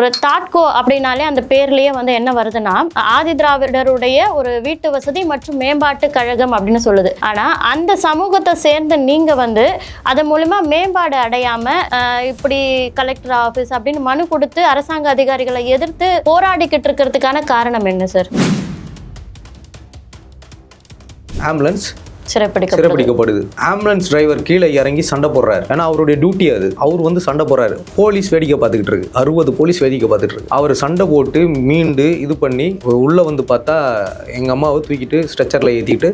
ஒரு தாட்கோ அப்படின்னாலே அந்த பேர்லயே வந்து என்ன வருதுன்னா ஆதி திராவிடருடைய ஒரு வீட்டு வசதி மற்றும் மேம்பாட்டு கழகம் அப்படின்னு சொல்லுது. ஆனா அந்த சமூகத்தை சேர்ந்த நீங்க வந்து அது மூலமா மேம்பாடு அடையாம இப்படி கலெக்டர் ஆஃபீஸ் அப்படின்னு மனு கொடுத்து அரசாங்க அதிகாரிகளை எதிர்த்து போராடிக்கிட்டு இருக்கிறதுக்கான காரணம் என்ன சார் ஆம்புலன்ஸ் சிறைப்பிடிக்க சிறைப்பிடிக்கப்படுது. ஆம்புலன்ஸ் டிரைவர் கீழே இறங்கி சண்டை போடுறாரு. ஏன்னா அவருடைய டியூட்டி அது. அவர் வந்து சண்டை போடுறாரு. போலீஸ் வேடிக்கை பார்த்துக்கிட்டு இருக்கு. அறுபது போலீஸ் வேடிக்கை பார்த்துட்டு இருக்கு. அவர் சண்டை போட்டு மீண்டு இது பண்ணி உள்ள வந்து பார்த்தா எங்க அம்மாவை தூக்கிட்டு ஸ்ட்ரெச்சரில் ஏற்றிக்கிட்டு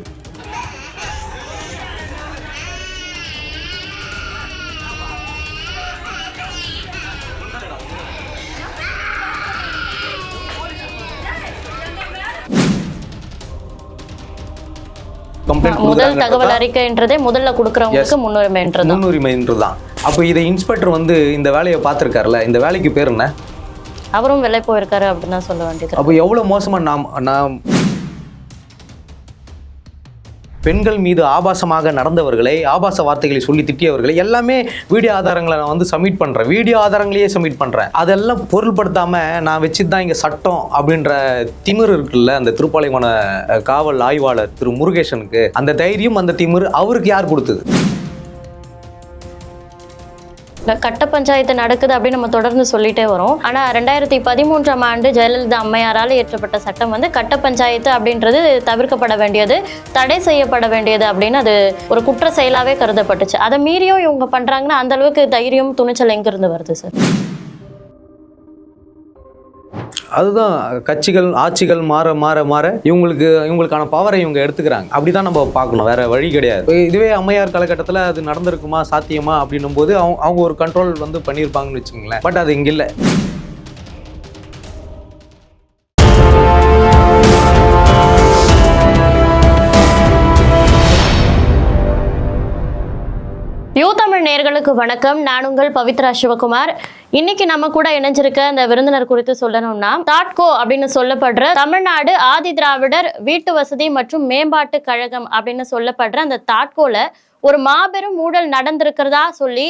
முதல் தகவல் அறிக்கைன்றதே முதல்ல கொடுக்கறவங்களுக்கு முன்னுரிமைன்றது முன்னுரிமைன்றது தான் அப்போ இதை இன்ஸ்பெக்டர் வந்து இந்த வேலையை பார்த்துருக்காருல இந்த வேலைக்கு பேர் என்ன? அவரும் வெளில போயிருக்காரு அப்படின்னு தான் சொல்ல வேண்டியது அப்போ எவ்வளோ மோசமாக நாம் நாம் பெண்கள் மீது ஆபாசமாக நடந்தவர்களை ஆபாச வார்த்தைகளை சொல்லி திட்டியவர்களை எல்லாமே வீடியோ ஆதாரங்களை நான் வந்து சப்மிட் பண்ணுறேன் வீடியோ ஆதாரங்களையே சப்மிட் பண்ணுறேன் அதெல்லாம் பொருள்படுத்தாமல் நான் வச்சு தான் இங்கே சட்டம் அப்படின்ற திமிர் இருக்குல்ல அந்த திருப்பாலைமான காவல் ஆய்வாளர் திரு முருகேசனுக்கு அந்த தைரியம் அந்த திமிர் அவருக்கு யார் கொடுத்தது? கட்ட பஞ்சாயத்து நடக்குது அப்படின்னு நம்ம தொடர்ந்து சொல்லிட்டே வரோம். ஆனா ரெண்டாயிரத்தி பதிமூன்றாம் ஆண்டு ஜெயலலிதா அம்மையாரால் இயற்றப்பட்ட சட்டம் வந்து கட்ட பஞ்சாயத்து அப்படின்றது தவிர்க்கப்பட வேண்டியது தடை செய்யப்பட வேண்டியது அப்படின்னு அது ஒரு குற்ற செயலாவே கருதப்பட்டுச்சு. அதை மீறியும் இவங்க பண்றாங்கன்னா அந்த அளவுக்கு தைரியம் துணிச்சல் எங்கிருந்து வருது சார்? அதுதான் கட்சிகள் ஆட்சிகள் மாற மாற மாற இவங்களுக்கு இவங்களுக்கான பவரை இவங்க எடுத்துக்கிறாங்க. அப்படிதான் நம்ம பார்க்கணும். வேற வழி கிடையாது. இதுவே அம்மையார் காலகட்டத்தில் அது நடந்திருக்குமா சாத்தியமா அப்படின்னும் போது அவங்க அவங்க ஒரு கண்ட்ரோல் வந்து பண்ணியிருப்பாங்கன்னு வச்சுங்களேன் பட் அது இங்கே இல்லை. யூ தமிழ் நேர்களுக்கு வணக்கம். நான் உங்கள் பவித்ரா சிவகுமார். இன்னைக்கு நம்ம கூட இணைஞ்சிருக்க அந்த விருந்தினர் குறித்து சொல்லணும்னா தாட்கோ அப்படின்னு சொல்லப்படுற தமிழ்நாடு ஆதி திராவிடர் வீட்டு வசதி மற்றும் மேம்பாட்டு கழகம் அப்படின்னு சொல்லப்படுற அந்த தாட்கோல ஒரு மாபெரும் ஊழல் நடந்திருக்கிறதா சொல்லி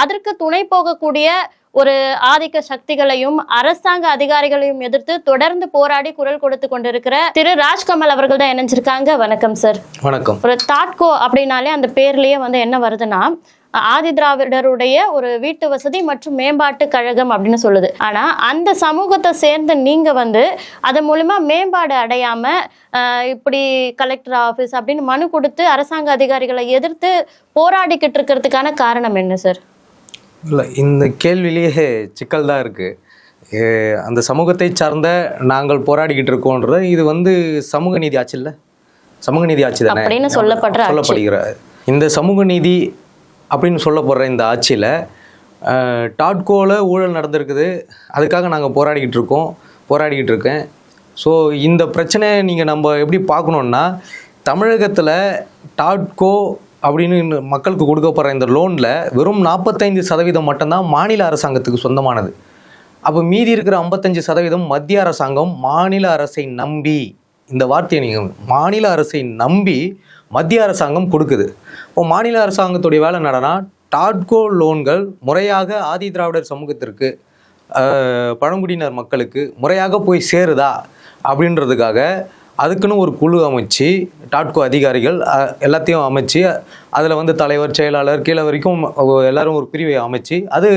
அதற்கு துணை போகக்கூடிய ஒரு ஆதிக்க சக்திகளையும் அரசாங்க அதிகாரிகளையும் எதிர்த்து தொடர்ந்து போராடி குரல் கொடுத்து கொண்டிருக்கிற திரு ராஜ்கமல் அவர்கள் தான் இணைஞ்சிருக்காங்க. வணக்கம் சார். வணக்கம். ஒரு தாட்கோ அப்படின்னாலே அந்த பேர்லயே வந்து என்ன வருதுன்னா ஆதி திராவிடருடைய ஒரு வீட்டு வசதி மற்றும் மேம்பாட்டு கழகம் அப்படின்னு சொல்லுது. ஆனா அந்த சமூகத்தை சேர்ந்த நீங்க வந்து அது மூலமா மேம்பாடு அடையாம இப்படி கலெக்டர் ஆபீஸ் அப்படின்னு மனு கொடுத்து அரசாங்க அதிகாரிகளை எதிர்த்து போராடிக்கிட்டு இருக்கிறதுக்கான காரணம் என்ன சார் இல்லை இந்த கேள்வியிலேயே சிக்கல் தான் இருக்குது அந்த சமூகத்தை சார்ந்த நாங்கள் போராடிக்கிட்டு இருக்கோன்றது இது வந்து சமூக நீதி ஆட்சி இல்லை? சமூக நீதி ஆட்சி தானே? சொல்லப்படுற. சொல்லப்படுகிற. இந்த சமூக நீதி அப்படின்னு சொல்லப்படுற இந்த ஆட்சியில் டாட்கோவில் ஊழல் நடந்திருக்குது. அதுக்காக நாங்கள் போராடிக்கிட்டு இருக்கோம். போராடிக்கிட்டு இருக்கேன். ஸோ இந்த பிரச்சனையை நீங்கள் நம்ம எப்படி பார்க்கணுன்னா தமிழகத்தில் டாட்கோ அப்படின்னு மக்களுக்கு கொடுக்கப்படுற இந்த லோனில் வெறும் நாற்பத்தைந்து சதவீதம் மட்டும்தான் மாநில அரசாங்கத்துக்கு சொந்தமானது. அப்போ மீதி இருக்கிற ஐம்பத்தஞ்சு சதவீதம் மத்திய அரசாங்கம் மாநில அரசை நம்பி இந்த வார்த்தையை நீங்கள் மாநில அரசை நம்பி மத்திய அரசாங்கம் கொடுக்குது. இப்போ மாநில அரசாங்கத்துடைய வேலை என்னடனா டாட்கோ லோன்கள் முறையாக ஆதி திராவிடர் சமூகத்திற்கு பழங்குடியினர் மக்களுக்கு முறையாக போய் சேருதா அப்படின்றதுக்காக அதுக்குன்னு ஒரு குழு அமைச்சு டாட்கோ அதிகாரிகள் எல்லாத்தையும் அமைச்சு அதில் வந்து தலைவர் செயலாளர் கீழே வரைக்கும் எல்லாரும் ஒரு பிரிவை அமைச்சு அது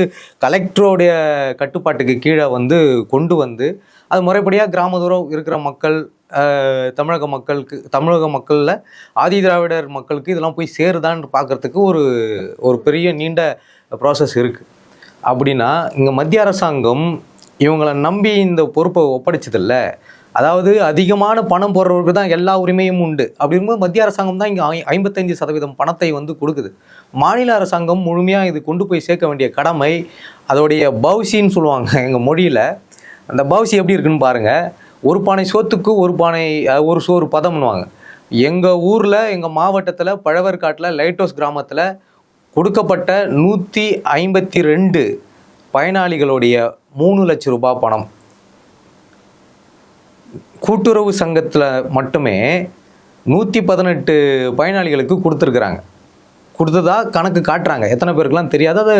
கலெக்டருடைய கட்டுப்பாட்டுக்கு கீழே வந்து கொண்டு வந்து அது முறைப்படியாக கிராமதூரம் இருக்கிற மக்கள் தமிழக மக்களுக்கு தமிழக மக்களில் ஆதி திராவிடர் மக்களுக்கு இதெல்லாம் போய் சேருதான்னு பார்க்கறதுக்கு ஒரு ஒரு பெரிய நீண்ட ப்ராசஸ் இருக்குது அப்படின்னா இங்கே மத்திய அரசாங்கம் இவங்களை நம்பி இந்த பொறுப்பை ஒப்படைச்சதில்ல. அதாவது அதிகமான பணம் போடுறவருக்கு தான் எல்லா உரிமையும் உண்டு. அப்படிங்கும்போது மத்திய அரசாங்கம் தான் இங்கே ஐம்பத்தஞ்சு சதவீதம் பணத்தை வந்து கொடுக்குது. மாநில அரசாங்கம் முழுமையாக இது கொண்டு போய் சேர்க்க வேண்டிய கடமை அதோடைய பவுசின்னு சொல்லுவாங்க எங்கள் மொழியில். அந்த பவுசி எப்படி இருக்குன்னு பாருங்கள் ஒரு பானை சோத்துக்கு ஒரு பானை ஒரு சோறு பதம்னுவாங்க. எங்கள் ஊரில் எங்கள் மாவட்டத்தில் பழவர்காட்டில் லைட் ஹவுஸ் கிராமத்தில் கொடுக்கப்பட்ட நூற்றி ஐம்பத்தி ரெண்டு பயனாளிகளுடைய மூணு லட்சம் ரூபாய் பணம். கூட்டுறவு சங்கத்தில் மட்டுமே நூற்றி பதினெட்டு பயனாளிகளுக்கு கொடுத்துருக்குறாங்க. கொடுத்ததா கணக்கு காட்டுறாங்க. எத்தனை பேருக்குலாம் தெரியாது. அது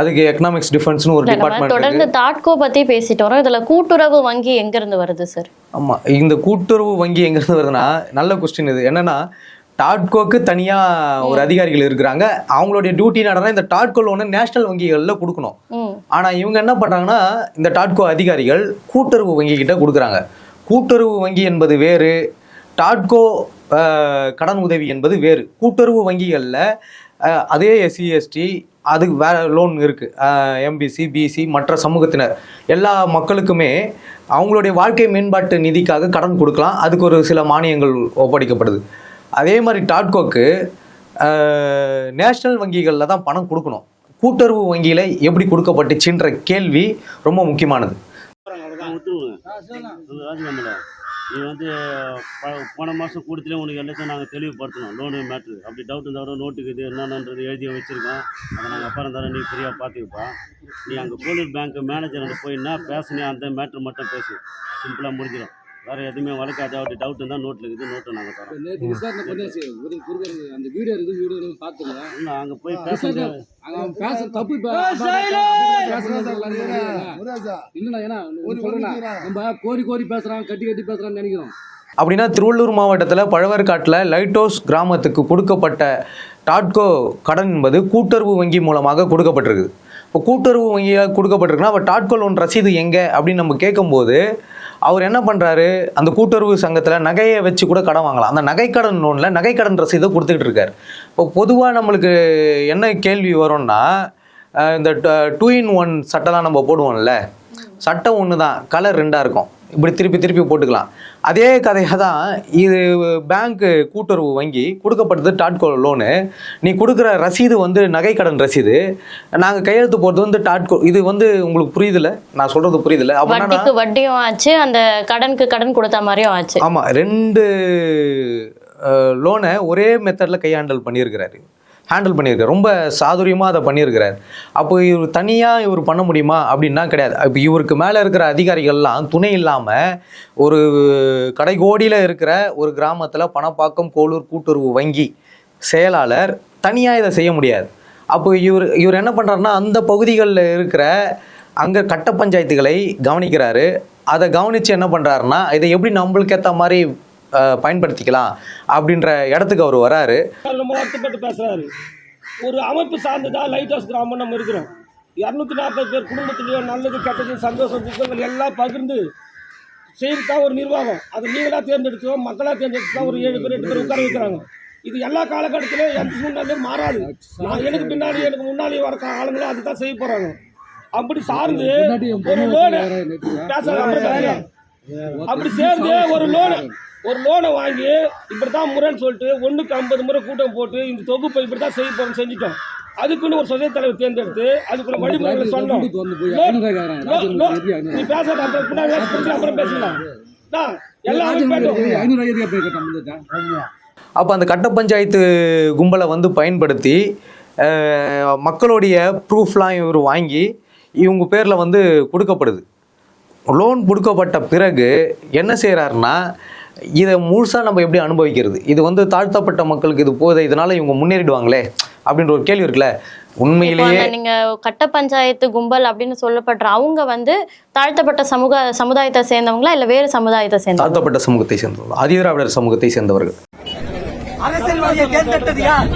அதுக்கு எக்கனாமிக்ஸ் டிஃபென்ஸ்னு ஒரு டிபார்ட்மெண்ட் தொடர்ந்து தாட்கோ பத்தி பேசிட்டு வரோம். இதுல கூட்டுறவு வங்கி எங்க இருந்து வருது சார் ஆமாம் இந்த கூட்டுறவு வங்கி எங்கேருந்து வருதுன்னா நல்ல கொஸ்டின் இது. என்னன்னா டாட்கோக்கு தனியாக ஒரு அதிகாரிகள் இருக்கிறாங்க. அவங்களுடைய டியூட்டி நடனா இந்த டாட்கோ லோனை நேஷனல் வங்கிகளில் கொடுக்கணும். ஆனால் இவங்க என்ன பண்ணுறாங்கன்னா இந்த டாட்கோ அதிகாரிகள் கூட்டுறவு வங்கி கிட்ட கொடுக்குறாங்க. கூட்டுறவு வங்கி என்பது வேறு. டாட்கோ கடன் உதவி என்பது வேறு கூட்டுறவு வங்கிகளில் அதே எஸ்சி எஸ்டி அதுக்கு வே லோன் இருக்குது எம்பிசி பிசி மற்ற சமூகத்தினர் எல்லா மக்களுக்குமே அவங்களுடைய வாழ்க்கை மேம்பாட்டு நிதிக்காக கடன் கொடுக்கலாம் அதுக்கு ஒரு சில மானியங்கள் ஒப்படைக்கப்படுது அதே மாதிரி டாட்கோக்கு நேஷ்னல் வங்கிகளில் தான் பணம் கொடுக்கணும் கூட்டுறவு வங்கியில் எப்படி கொடுக்கப்பட்டுச்சுன்ற கேள்வி ரொம்ப முக்கியமானது நீ வந்து ப- போன மாதம் கூட்டத்திலே உனக்கு எல்லாத்தையும் நாங்கள் தெளிவுபடுத்தணும்? லோனு மேட்ரு அப்படி டவுட் இருந்தால் நோட்டுக்கு இது என்னென்னன்றது எழுதி வச்சுருக்கோம். அதை நாங்கள் அப்புறம் தரோம் நீ ஃப்ரீயாக பார்த்துக்கப்பா. நீ அங்கே கோலிட் பேங்க் மேனேஜர் போயின்னா பேசுனே அந்த மேட்ரு மட்டும் பேசு. சிம்பிளாக முடிஞ்சிடும். வேறு எதுவுமே வளர்க்காத அப்படி டவுட் இருந்தால் நோட்டில் இருக்குது நோட்டை நாங்கள் தரோம். நேற்று விசாரணை பண்ணியாச்சு. ஒரு குறுக்கர் அந்த வீடியோ இருக்குது வீடியோ பார்த்துங்க இல்லை அங்கே போய் பேசுறது அவன் பேச தப்பு இப்ப இல்லைண்ணா ஏன்னா நம்ம கோரி கோரி பேசுறான் கட்டி கட்டி பேசுறான்னு நினைக்கிறோம். அப்படின்னா திருவள்ளூர் மாவட்டத்தில் பழவேற்காட்டில் லைட் ஹவுஸ் கிராமத்துக்கு கொடுக்கப்பட்ட டாட்கோ கடன் என்பது கூட்டுறவு வங்கி மூலமாக கொடுக்கப்பட்டிருக்கு. இப்போ கூட்டுறவு வங்கியாக கொடுக்கப்பட்டிருக்குன்னா அப்போ டாட்கோ லோன் ரசீது எங்கே? அப்படின்னு நம்ம கேட்கும்போது அவர் என்ன பண்ணுறாரு அந்த கூட்டுறவு சங்கத்தில் நகையை வச்சு கூட கடன் வாங்கலாம். அந்த நகைக்கடன் லோனில் நகைக்கடன் ரசீதை கொடுத்துக்கிட்டு இருக்கார். இப்போ பொதுவாக நம்மளுக்கு என்ன கேள்வி வரும்னா இந்த டூ இன் ஒன் சட்டைலாம் நம்ம போடுவோம்ல. சட்டம் ஒன்று தான் கலர் ரெண்டாக இருக்கும். இப்படி திருப்பி திருப்பி போட்டுக்கலாம். அதே கதையாக தான் இது பேங்க்கு கூட்டுறவு வங்கி கொடுக்கப்பட்டது டாட்கோ லோனு நீ கொடுக்குற ரசீது வந்து நகைக்கடன் ரசீது. நாங்கள் கையெழுத்து போடுறது வந்து டாட்கோ இது வந்து உங்களுக்கு புரியுதுல நான் சொல்கிறது புரியுதுல அப்படின்னா வட்டிக்கு வட்டியும் ஆச்சு அந்த கடனுக்கு கடன் கொடுத்த மாதிரியும் ஆச்சு. ஆமாம் ரெண்டு லோனை ஒரே மெத்தடில் கையாண்டல் பண்ணியிருக்கிறாரு. ஹேண்டில் பண்ணியிருக்காரு. ரொம்ப சாதுரியமாக அதை பண்ணியிருக்கிறார். அப்போ இவர் தனியாக இவர் பண்ண முடியுமா? அப்படின்னா கிடையாது. இப்போ இவருக்கு மேலே இருக்கிற அதிகாரிகள்லாம் துணை இல்லாமல் ஒரு கடைகோடியில் இருக்கிற ஒரு கிராமத்தில் பணப்பாக்கம் கோளூர் கூட்டுறவு வங்கி செயலாளர் தனியாக இதை செய்ய முடியாது. அப்போ இவர் இவர் என்ன பண்ணுறாருன்னா அந்த பகுதிகளில் இருக்கிற அங்கே கட்ட பஞ்சாயத்துகளை கவனிக்கிறாரு. அதை கவனித்து என்ன பண்ணுறாருன்னா இதை எப்படி நம்மளுக்கு ஏற்ற மாதிரி பயன்படுத்திக்கலாம் அப்படின்ற இடத்துக்கு அவர் வராரு. நம்ம வருத்தப்பட்டு பேசுறாரு. ஒரு அமைப்பு சார்ந்ததா லைட் ஹவுஸ் கிராமம் நம்ம இருக்கிறோம். இரநூத்தி நாற்பது பேர் குடும்பத்திலேயோ நல்லது கெட்டது சந்தோஷம் துக்கங்கள் எல்லாம் பகிர்ந்து செய்துதான் ஒரு நிர்வாகம். அதை நீங்களாக தேர்ந்தெடுத்தோ மக்களாக தேர்ந்தெடுத்து தான் ஒரு ஏழு பேர் எட்டு பேர் உட்கார வைக்கிறாங்க. இது எல்லா காலகட்டத்திலும் எந்த சூழ்நிலையும் மாறாது. நான் எனக்கு பின்னாடி எனக்கு முன்னாடி வர ஆளுங்களும் அதுதான் செய்ய போகிறாங்க அப்படி சார்ந்து ஒரு லோனு பேச அப்படி சேர்ந்து ஒரு லோனு ஒரு லோனை வாங்கி இப்படி தான் முறைன்னு சொல்லிட்டு ஒன்றுக்கு ஐம்பது முறை கூட்டம் போட்டு இந்த தொகுப்பை இப்படி தான் செய்ய போகிறோம் செஞ்சுட்டோம். அதுக்குன்னு ஒரு சொசைட்டி தலைவர் தேர்ந்தெடுத்து அதுக்குள்ள வழிமுறைகளை சொன்னோம்? நீ பேசாத அப்புறம் பின்னாடி அப்புறம் பேசலாம்? அப்போ அந்த கட்ட பஞ்சாயத்து கும்பலை வந்து பயன்படுத்தி மக்களுடைய ப்ரூஃப்லாம் இவர் வாங்கி இவங்க பேரில் வந்து கொடுக்கப்படுது. லோன் கொடுக்கப்பட்ட பிறகு என்ன செய்கிறாருன்னா இதை முழுசாக நம்ம எப்படி அனுபவிக்கிறது? இது வந்து தாழ்த்தப்பட்ட மக்களுக்கு இது போதை இதனால இவங்க முன்னேறிடுவாங்களே? அப்படின்ற ஒரு கேள்வி இருக்குல்ல? உண்மையிலேயே நீங்க கட்ட பஞ்சாயத்து கும்பல் அப்படின்னு சொல்லப்படுற அவங்க வந்து தாழ்த்தப்பட்ட சமூக சமுதாயத்தை சேர்ந்தவங்களா இல்ல வேறு சமுதாயத்தை சேர்ந்தவங்க தாழ்த்தப்பட்ட சமூகத்தை சேர்ந்தவர்கள் ஆதிதிராவிடர் சமூகத்தை சேர்ந்தவர்கள். அரசியல்வாதியை தேர்ந்தெடுத்தது யார்?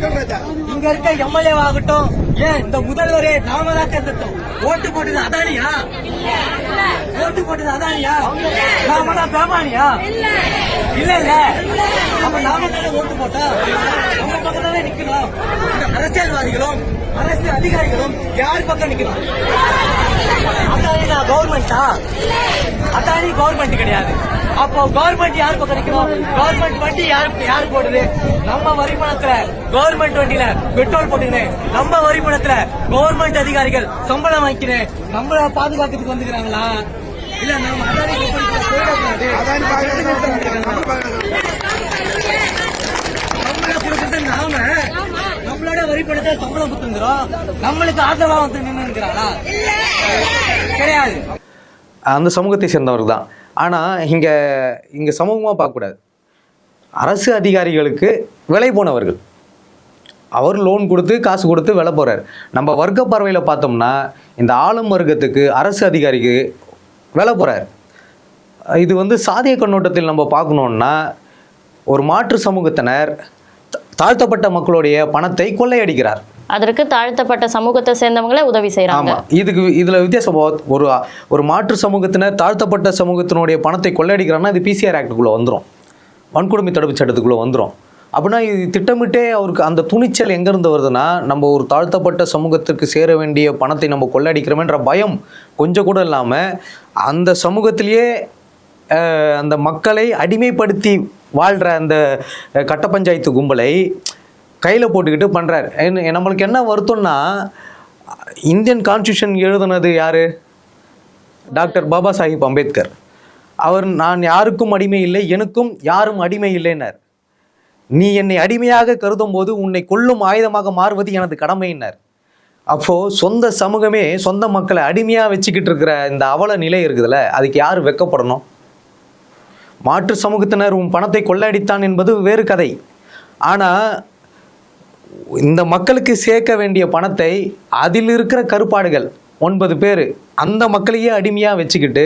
இங்க இருக்க எம்எல்ஏ ஆகட்டும் ஏன் இந்த முதல்வரே நாம தான் தேர்ந்தெடுத்தோம் ஓட்டு போட்டது அதானியா? ஓட்டு போட்டது அதானியா? நாம தான் பேமானியா? இல்ல இல்ல. நம்ம நாம தானே ஓட்டு போட்டா? நம்ம பக்கம் தானே நிக்கணும் அரசியல்வாதிகளும் அரசு அதிகாரிகளும் யார் பக்கம் நிக்கணும்? அதானி நான் கவர்மெண்டா அதானி கவர்மெண்ட் கிடையாது. அப்போ கவர்மெண்ட் யார் பக்கம் நிக்கணும் கவர்மெண்ட் வண்டி யார் யார் போடுது? நம்ம வரி பணத்துல கவர்மெண்ட் வண்டியில பெட்ரோல் போட்டுக்கினேன் நம்ம வரி பணத்துல கவர்மெண்ட் அதிகாரிகள் சம்பளம் வாங்கிக்கிறேன் நம்மள பாதுகாக்கிறதுக்கு வந்துக்கிறாங்களா? இல்ல நம்ம அதானி. நம்மள கொடுக்கறது நாம நம்மளோட வரி பணத்தை சம்பளம் கொடுத்துங்கிறோம் நம்மளுக்கு ஆதரவா வந்து கிடையாது. அந்த சமூகத்தை சேர்ந்தவர்கள் தான். ஆனால் இங்கே இங்கே சமூகமாக பார்க்கக்கூடாது. அரசு அதிகாரிகளுக்கு விலை போனவர்கள். அவர் லோன் கொடுத்து காசு கொடுத்து வெலை போகிறார் நம்ம வர்க்க பார்வையில் பார்த்தோம்னா இந்த ஆளும் வர்க்கத்துக்கு அரசு அதிகாரிக்கு வெலை போகிறார் இது வந்து சாதிய கண்ணோட்டத்தில் நம்ம பார்க்கணுன்னா ஒரு மாற்று சமூகத்தினர் தா- தாழ்த்தப்பட்ட மக்களுடைய பணத்தை கொள்ளையடிக்கிறார். அதற்கு தாழ்த்தப்பட்ட சமூகத்தை சேர்ந்தவங்களே உதவி செய்கிறாங்க ஆமாம் இதுக்கு இதில் வித்தியாசம் ஒரு ஒரு மாற்று சமூகத்தினர் தாழ்த்தப்பட்ட சமூகத்தினுடைய பணத்தை கொள்ளையடிக்கிறாங்கன்னா இது பிசிஆர் ஆக்டுக்குள்ளே வந்துடும் வன்கொடுமை தடுப்பு சட்டத்துக்குள்ளே வந்துடும் அப்படின்னா இது திட்டமிட்டே அவருக்கு அந்த துணிச்சல் எங்கேருந்து வருதுன்னா நம்ம ஒரு தாழ்த்தப்பட்ட சமூகத்திற்கு சேர வேண்டிய பணத்தை நம்ம கொள்ளடிக்கிறோமேன்ற பயம் கொஞ்சம் கூட இல்லாமல் அந்த சமூகத்திலேயே அந்த மக்களை அடிமைப்படுத்தி வாழ்கிற அந்த கட்ட பஞ்சாயத்து கும்பலை கையில் போட்டுக்கிட்டு பண்ணுறார் நம்மளுக்கு என்ன வருத்தம்னா இந்தியன் கான்ஸ்டியூஷன் எழுதுனது யார்? டாக்டர் பாபா சாஹிப் அம்பேத்கர். அவர் நான் யாருக்கும் அடிமை இல்லை எனக்கும் யாரும் அடிமை இல்லைனர் நீ என்னை அடிமையாக கருதும் போது உன்னை கொல்லும் ஆயுதமாக மாறுவது எனது கடமையினர் அப்போது சொந்த சமூகமே சொந்த மக்களை அடிமையாக வச்சுக்கிட்டு இருக்கிற இந்த அவல நிலை இருக்குதுல்ல அதுக்கு யார் வெக்கப்படணும்? மாற்று சமூகத்தினர் உன் பணத்தை கொள்ளையடித்தான் என்பது வேறு கதை. ஆனால் இந்த மக்களுக்கு சேர்க்க வேண்டிய பணத்தை அதில் இருக்கிற கருப்பாடுகள் ஒன்பது பேர் அந்த மக்களையே அடிமையாக வச்சுக்கிட்டு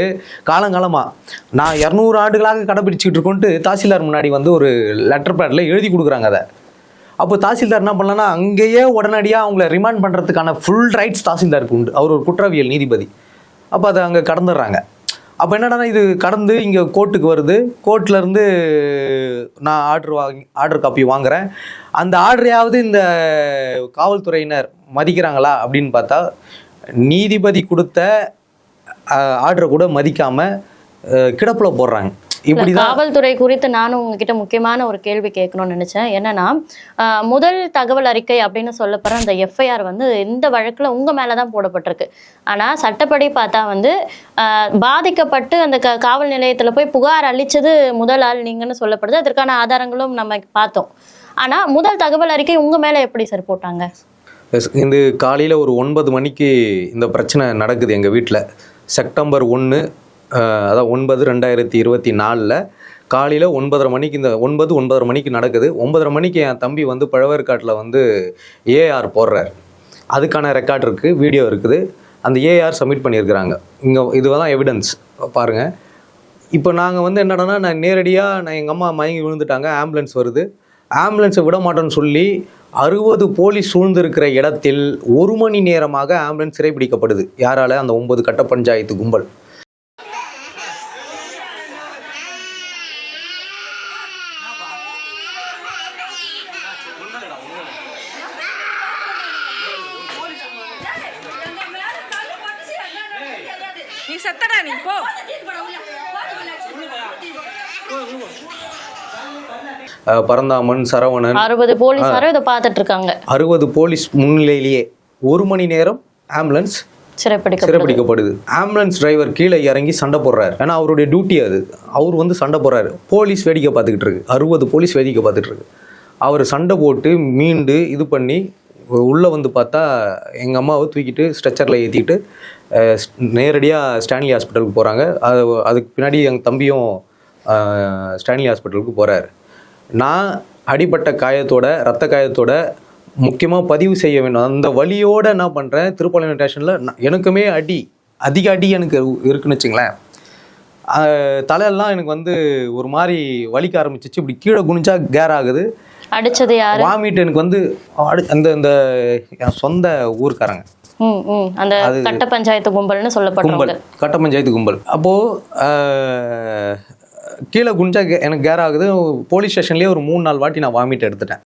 காலங்காலமாக நான் இரநூறு ஆண்டுகளாக கடைபிடிச்சிக்கிட்டு இருக்கோன்ட்டு தாசில்தார் முன்னாடி வந்து ஒரு லெட்டர் பேடில் எழுதி கொடுக்குறாங்க அதை. அப்போ தாசில்தார் என்ன பண்ணலன்னா அங்கேயே உடனடியாக அவங்கள ரிமாண்ட் பண்ணுறதுக்கான ஃபுல் ரைட்ஸ் தாசில்தாருக்கு உண்டு. அவர் ஒரு குற்றவியல் நீதிபதி. அப்போ அதை அங்கே கடந்துடுறாங்க. அப்போ என்னடான்னா இது கடந்து இங்கே கோர்ட்டுக்கு வருது. கோர்ட்லேருந்து நான் ஆர்டர் வாங்கி ஆர்டர் காப்பி வாங்குகிறேன் அந்த ஆர்டரையாவது இந்த காவல்துறையினர் மதிக்கிறாங்களா அப்படின்னு பார்த்தா நீதிபதி கொடுத்த ஆர்டரை கூட மதிக்காமல் கிடப்பில் போடுறாங்க. இப்படி காவல்துறை குறித்து நானும் உங்ககிட்ட முக்கியமான ஒரு கேள்வி கேட்கணும்னு நினைச்சேன். என்னன்னா முதல் தகவல் அறிக்கை அப்படின்னு சொல்லப்படுற அந்த எஃப்ஐஆர் வந்து இந்த வழக்குல உங்க மேலதான் போடப்பட்டிருக்கு. ஆனா சட்டப்படி பார்த்தா வந்து பாதிக்கப்பட்டு அந்த காவல் நிலையத்துல போய் புகார் அளிச்சது முதல் ஆள் நீங்கன்னு சொல்லப்படுது. அதற்கான ஆதாரங்களும் நம்ம பார்த்தோம். ஆனா முதல் தகவல் அறிக்கை உங்க மேல எப்படி சார் போட்டாங்க? இந்த காலையில் ஒரு ஒன்பது மணிக்கு இந்த பிரச்சனை நடக்குது எங்கள் வீட்டில் செப்டம்பர் ஒன்று அதாவது ஒன்பது ரெண்டாயிரத்தி இருபத்தி நாலில் காலையில் ஒன்பதரை மணிக்கு இந்த ஒன்பது ஒன்பதரை மணிக்கு நடக்குது. ஒன்பதரை மணிக்கு என் தம்பி வந்து பழவேற்காட்டில் வந்து ஏஆர் போடுறார். அதுக்கான ரெக்கார்ட் இருக்குது வீடியோ இருக்குது. அந்த ஏஆர் சப்மிட் பண்ணியிருக்கிறாங்க. இங்கே இதுதான் எவிடன்ஸ் பாருங்கள் இப்போ நாங்கள் வந்து என்னடனா நான் நேரடியாக நான் எங்கள் அம்மா மயங்கி விழுந்துட்டாங்க ஆம்புலன்ஸ் வருது. ஆம்புலன்ஸை விட மாட்டேன்னு சொல்லி அறுபது போலீஸ் சூழ்ந்திருக்கிற இடத்தில் ஒரு மணி நேரமாக ஆம்புலன்ஸ் சிறைபிடிக்கப்படுது. யாரால்? அந்த ஒன்பது கட்ட பஞ்சாயத்து கும்பல் நீ செத்தடா நீ போ அஹ், பரந்தாமன் சரவணன். அறுபது இதை பார்த்துட்டு இருக்காங்க அறுபது போலீஸ் முன்னிலையிலேயே ஒரு மணி நேரம் ஆம்புலன்ஸ் சிறைப்பிடிக்கப்படுது. ஆம்புலன்ஸ் டிரைவர் கீழே இறங்கி சண்டை போடுறாரு. ஏன்னா அவருடைய டியூட்டி அது. அவர் வந்து சண்டை போடுறாரு. போலீஸ் வேடிக்கை பார்த்துக்கிட்டு இருக்கு. அறுபது போலீஸ் வேடிக்கை பார்த்துட்டு இருக்கு. அவர் சண்டை போட்டு மீண்டு இது பண்ணி உள்ளே வந்து பார்த்தா எங்கள் அம்மாவை தூக்கிட்டு ஸ்ட்ரெச்சரில் ஏற்றிட்டு நேரடியாக ஸ்டான்லி ஹாஸ்பிட்டலுக்கு போகிறாங்க அது அதுக்கு பின்னாடி எங்கள் தம்பியும் ஸ்டான்லி ஹாஸ்பிட்டலுக்கு போகிறாரு நான் அடிபட்ட காயத்தோட ரத்த காயத்தோட முக்கியமாக பதிவு செய்ய வேண்டும். அந்த வலியோட என்ன பண்ணுறேன் திருப்பாளையம் ஸ்டேஷனில் எனக்குமே அடி அதிக அடி எனக்கு இருக்குன்னு வச்சுங்களேன். தலையெல்லாம் எனக்கு வந்து ஒரு மாதிரி வலிக்க ஆரம்பிச்சிச்சு. இப்படி கீழே குனிஞ்சா கேர் ஆகுது. அடிச்சது யாரு? வாமிட் எனக்கு வந்து அந்த என் சொந்த ஊர்க்காரங்க. அந்த கட்ட பஞ்சாயத்து கும்பல்னு கும்பல் சொல்லப்படுறவங்க கட்ட பஞ்சாயத்து கும்பல். அப்போது கீழே குஞ்சா கே- எனக்கு கேர் ஆகுது. போலீஸ் ஸ்டேஷன்லேயே ஒரு மூணு நாள் வாட்டி நான் வாமிட் எடுத்துட்டேன்.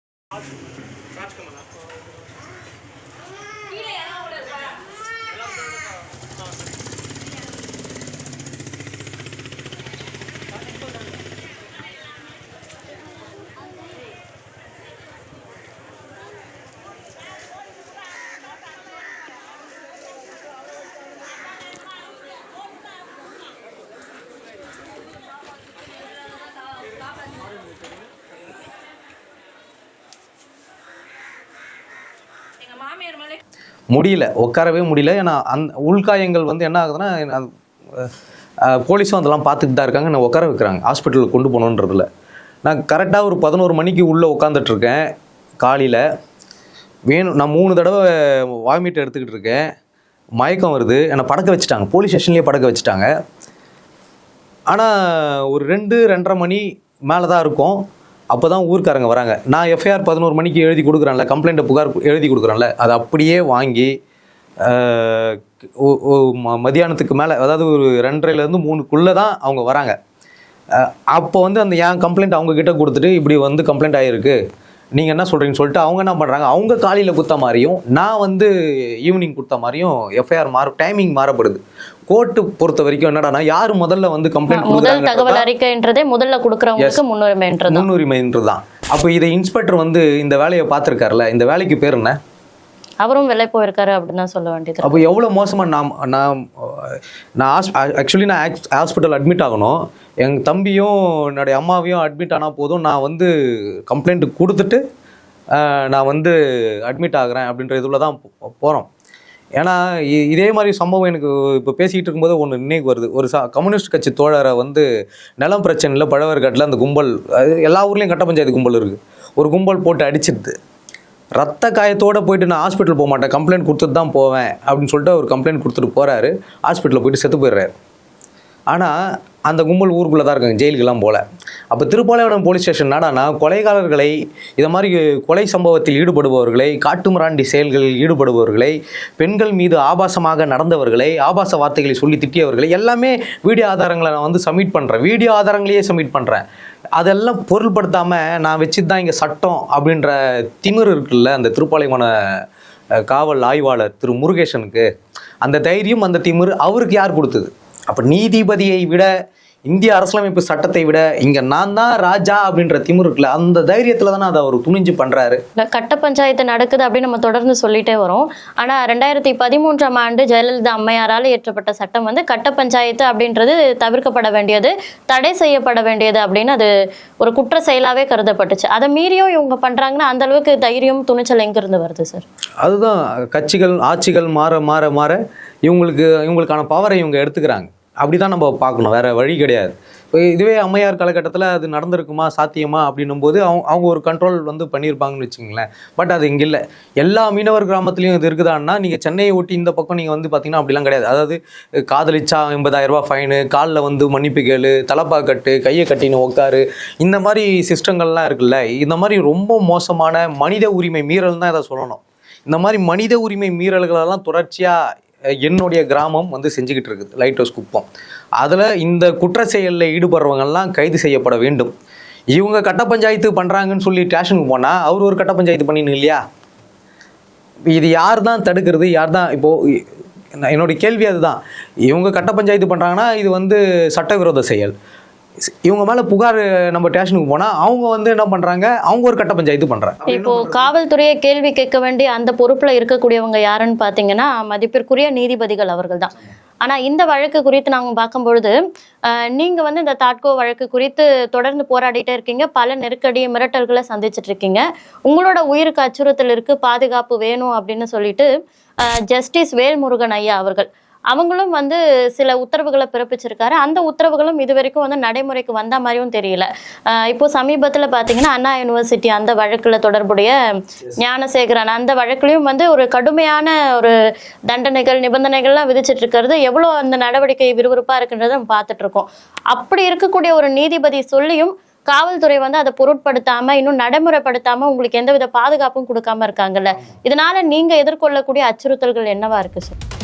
முடியல உட்காரவே முடியல. ஏன்னா அந்த உள்காயங்கள் வந்து என்ன ஆகுதுன்னா போலீஸும் அதெல்லாம் பார்த்துட்டு தான் இருக்காங்க. என்னை உட்கார வைக்கிறாங்க. ஹாஸ்பிட்டலுக்கு கொண்டு போகணுன்றதுல. நான் கரெக்டாக ஒரு பதினோரு மணிக்கு உள்ளே உட்காந்துட்ருக்கேன் காலையில். வேணும் நான் மூணு தடவை வாமிட் எடுத்துக்கிட்டு இருக்கேன். மயக்கம் வருது. என்னை படக்க வச்சுட்டாங்க. போலீஸ் ஸ்டேஷன்லேயே படக்க வச்சுட்டாங்க. ஆனால் ஒரு ரெண்டு ரெண்டரை மணி மேலே தான் இருக்கும். அப்போ தான் ஊர்க்காரங்க வராங்க. நான் எஃப்ஐஆர் பதினோரு மணிக்கு எழுதி கொடுக்குறேன்ல கம்ப்ளைண்ட்டை புகார் எழுதி கொடுக்குறேன்ல அதை அப்படியே வாங்கி மதியானத்துக்கு மேலே அதாவது ஒரு ரெண்டரைலேருந்து மூணுக்குள்ளே தான் அவங்க வராங்க. அப்போ வந்து அந்த என் கம்ப்ளைண்ட் அவங்கக்கிட்ட கொடுத்துட்டு இப்படி வந்து கம்ப்ளைண்ட் ஆகிருக்கு நீங்கள் என்ன சொல்கிறீங்கன்னு சொல்லிட்டு அவங்க என்ன பண்ணுறாங்க அவங்க காலையில் குத்த மாதிரியும் நான் வந்து ஈவினிங் கொடுத்த மாதிரியும் எஃப்ஐஆர் மாற டைமிங் மாறப்படுது. கோர்ட்டு பொறுத்த வரைக்கும் என்னடானா யார் முதல்ல வந்து கம்ப்ளைண்ட் முதல் தகவல் அறிக்கைன்றதே முதல்ல கொடுக்கறவங்களுக்கு முன்னுரிமைன்றது முன்னுரிமைன்றது தான். அப்போ இதை இன்ஸ்பெக்டர் வந்து இந்த வேலையை பார்த்துருக்காருல இந்த வேலைக்கு பேர் என்ன? அவரும் வெளில போயிருக்காரு அப்படின்னு தான் சொல்ல வேண்டியது அப்போ எவ்வளோ மோசமாக நான் நான் நான் ஆக்சுவலி நான் ஹாஸ்பிட்டல் அட்மிட் ஆகணும். எங்கள் தம்பியும் என்னுடைய அம்மாவையும் அட்மிட் ஆனால் போதும். நான் வந்து கம்ப்ளைண்ட் கொடுத்துட்டு நான் வந்து அட்மிட் ஆகுறேன் அப்படின்ற இதில் தான் போகிறோம் ஏன்னா இதே மாதிரி சம்பவம் எனக்கு இப்போ பேசிக்கிட்டு இருக்கும்போது ஒன்று நினைவு வருது. ஒரு சா கம்யூனிஸ்ட் கட்சி தோழரை வந்து நிலம் பிரச்சனையில் பழவர்காட்டில் அந்த கும்பல் அது எல்லா ஊர்லேயும் கட்ட பஞ்சாயத்து கும்பல் இருக்குது ஒரு கும்பல் போட்டு அடிச்சிடுது. ரத்த காயத்தோட போயிட்டு நான் ஹாஸ்பிட்டல் போக மாட்டேன். கம்ப்ளைண்ட் கொடுத்துட்டு தான் போவேன் அப்படின்னு சொல்லிட்டு அவர் கம்ப்ளைண்ட் கொடுத்துட்டு போகிறாரு ஹாஸ்பிட்டலில் போயிட்டு செத்து போயிடுறாரு. ஆனால் அந்த கும்பல் ஊருக்குள்ளே தான் இருக்காங்க. ஜெயிலுக்கெல்லாம் போகல அப்போ திருப்பாலைவனம் போலீஸ் ஸ்டேஷன் என்னடானா கொலைகாரர்களை இதை மாதிரி கொலை சம்பவத்தில் ஈடுபடுபவர்களை காட்டுமிராண்டி செயல்களில் ஈடுபடுபவர்களை பெண்கள் மீது ஆபாசமாக நடந்தவர்களை ஆபாச வார்த்தைகளை சொல்லி திட்டியவர்களை எல்லாமே வீடியோ ஆதாரங்களை நான் வந்து சப்மிட் பண்ணுறேன் வீடியோ ஆதாரங்களையே சப்மிட் பண்ணுறேன் அதெல்லாம் பொருள்படுத்தாமல் நான் வச்சு தான் இங்கே சட்டம் அப்படின்ற திமிரு இருக்குல்ல அந்த திருப்பாலைவன காவல் ஆய்வாளர் திரு முருகேசனுக்கு அந்த தைரியம் அந்த திமிரு அவருக்கு யார் கொடுத்தது? அப்போ நீதிபதியை விட இந்திய அரசியலமைப்பு சட்டத்தை விட இங்கே நான் தான் ராஜா அப்படின்ற திமிரு இருக்குல்ல அந்த தைரியத்தில் தானே அதை அவர் துணிஞ்சு பண்ணுறாரு இல்ல, கட்ட பஞ்சாயத்து நடக்குது அப்படின்னு நம்ம தொடர்ந்து சொல்லிட்டே வரோம். ஆனா ரெண்டாயிரத்தி பதிமூன்றாம் ஆண்டு ஜெயலலிதா அம்மையாரால் இயற்றப்பட்ட சட்டம் வந்து கட்ட பஞ்சாயத்து அப்படின்றது தவிர்க்கப்பட வேண்டியது தடை செய்யப்பட வேண்டியது அப்படின்னு அது ஒரு குற்ற செயலாவே கருதப்பட்டுச்சு. அதை மீறியும் இவங்க பண்றாங்கன்னா அந்த அளவுக்கு தைரியம் துணிச்சல் எங்க இருந்து வருது சார் அதுதான் கட்சிகள் ஆட்சிகள் மாற மாற மாற இவங்களுக்கு இவங்களுக்கான பவரை இவங்க எடுத்துக்கிறாங்க. அப்படி தான் நம்ம பார்க்கணும். வேறு வழி கிடையாது. இப்போ இதுவே அம்மையார் காலகட்டத்தில் அது நடந்திருக்குமா சாத்தியமா அப்படின்னும் போது அவங்க அவங்க ஒரு கண்ட்ரோல் வந்து பண்ணியிருப்பாங்கன்னு வச்சுங்களேன் பட் அது இங்கே இல்லை. எல்லா மீனவர் கிராமத்துலையும் இது இருக்குதான்னா நீங்கள் சென்னையை ஒட்டி இந்த பக்கம் நீங்கள் வந்து பார்த்தீங்கன்னா அப்படிலாம் கிடையாது. அதாவது காதலிச்சா எண்பதாயிரம் ரூபா ஃபைனு காலில் வந்து மன்னிப்பு கேளு தலப்பா கட்டு கையை கட்டின்னு உட்காரு இந்த மாதிரி சிஸ்டங்கள்லாம் இருக்குல்ல இந்த மாதிரி ரொம்ப மோசமான மனித உரிமை மீறல் தான் இதை சொல்லணும். இந்த மாதிரி மனித உரிமை மீறல்களெல்லாம் தொடர்ச்சியாக என்னுடைய கிராமம் வந்து செஞ்சுக்கிட்டு இருக்குது லைட் ஹவுஸ் குப்பம். அதில் இந்த குற்ற செயலில் ஈடுபடுறவங்கெல்லாம் கைது செய்யப்பட வேண்டும். இவங்க கட்ட பஞ்சாயத்து பண்ணுறாங்கன்னு சொல்லி ஸ்டேஷனுக்கு போனால் அவர் ஒரு கட்ட பஞ்சாயத்து பண்ணின்னு இல்லையா? இது யார் தான் தடுக்கிறது யார் தான் இப்போது என்னுடைய கேள்வி அதுதான். இவங்க கட்ட பஞ்சாயத்து பண்ணுறாங்கன்னா இது வந்து சட்டவிரோத செயல். இவங்க மேலே புகார் நம்ம ஸ்டேஷனுக்கு போனால் அவங்க வந்து என்ன பண்ணுறாங்க அவங்க ஒரு கட்ட பஞ்சாயத்து பண்ணுறாங்க இப்போ காவல்துறையை கேள்வி கேட்க வேண்டிய அந்த பொறுப்புல இருக்கக்கூடியவங்க யாருன்னு பாத்தீங்கன்னா மதிப்பிற்குரிய நீதிபதிகள் அவர்கள் தான். ஆனா இந்த வழக்கு குறித்து நாங்க பார்க்கும்பொழுது நீங்க வந்து இந்த தாட்கோ வழக்கு குறித்து தொடர்ந்து போராடிட்டே இருக்கீங்க. பல நெருக்கடி மிரட்டல்களை சந்திச்சிட்டு இருக்கீங்க. உங்களோட உயிருக்கு அச்சுறுத்தல் இருக்கு பாதுகாப்பு வேணும் அப்படின்னு சொல்லிட்டு ஜஸ்டிஸ் வேல்முருகன் ஐயா அவர்கள் அவங்களும் வந்து சில உத்தரவுகளை பிறப்பிச்சிருக்காரு. அந்த உத்தரவுகளும் இது வரைக்கும் வந்து நடைமுறைக்கு வந்த மாதிரியும் தெரியல. இப்போ சமீபத்தில் பார்த்தீங்கன்னா அண்ணா யூனிவர்சிட்டி அந்த வழக்கில் தொடர்புடைய ஞானசேகரன் அந்த வழக்குலையும் வந்து ஒரு கடுமையான ஒரு தண்டனைகள் நிபந்தனைகள்லாம் விதிச்சிட்டு இருக்கிறது எவ்வளோ அந்த நடவடிக்கை விறுவிறுப்பாக இருக்குன்றதை நம்ம பார்த்துட்டு இருக்கோம் அப்படி இருக்கக்கூடிய ஒரு நீதிபதி சொல்லியும் காவல்துறை வந்து அதை பொருட்படுத்தாம இன்னும் நடைமுறைப்படுத்தாம உங்களுக்கு எந்தவித பாதுகாப்பும் கொடுக்காம இருக்காங்கல்ல. இதனால நீங்க எதிர்கொள்ளக்கூடிய அச்சுறுத்தல்கள் என்னவா இருக்கு சார்